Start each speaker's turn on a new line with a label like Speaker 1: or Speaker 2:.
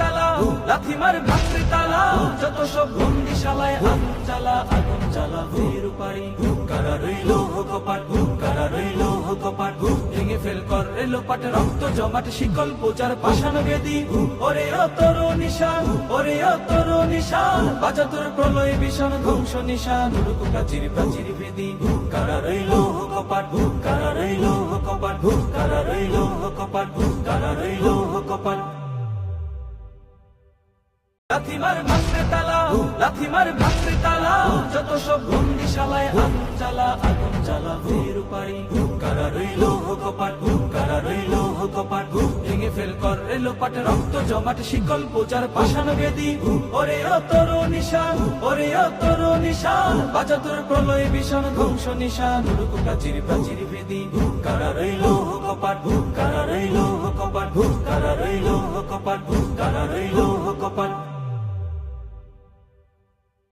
Speaker 1: তালা লাথিমার ভাঙতে তালা যত সব বন্দিশালায় আগুন জ্বালা, আগুন পারি কারা রইল কপাট কারা রইল কপাট ভেঙে ফেল কর রেলো পাট জমাট, শিকল পোচার পাশান বেদি। ওরে অতর নিশান, ওরে অতর নিশান, বাজা প্রলয় বিষণ ধ্বংস নিশান, উড়ুকু প্রাচীর প্রাচীর বেদি। কারা রইল কপাট কারা রইল কপাট কারা রইল কপাট কারা রইল কপাট। লাথিমার ভাঙতে তালা, লাথিমার ভাঙতে তালা, যত সব বন্দিশালায় আগুন জ্বালা আগুন জ্বালা, ফের পারি কারা রইল কপাট কারা রইল কপাট ভেঙে ফেল কর রেলো পাট রক্ত জমাট, শিকল পোচার পাশান বেদি। ওরে অতর নিশান, ওরে অতর নিশান বাজা তোর প্রলয় বিষণ ধ্বংস নিশান উড়ুকু প্রাচীর প্রাচীর বেদি কারা রইল কপাট কারা রইল কপাট কারা রইল কপাট কারা রইল কপাট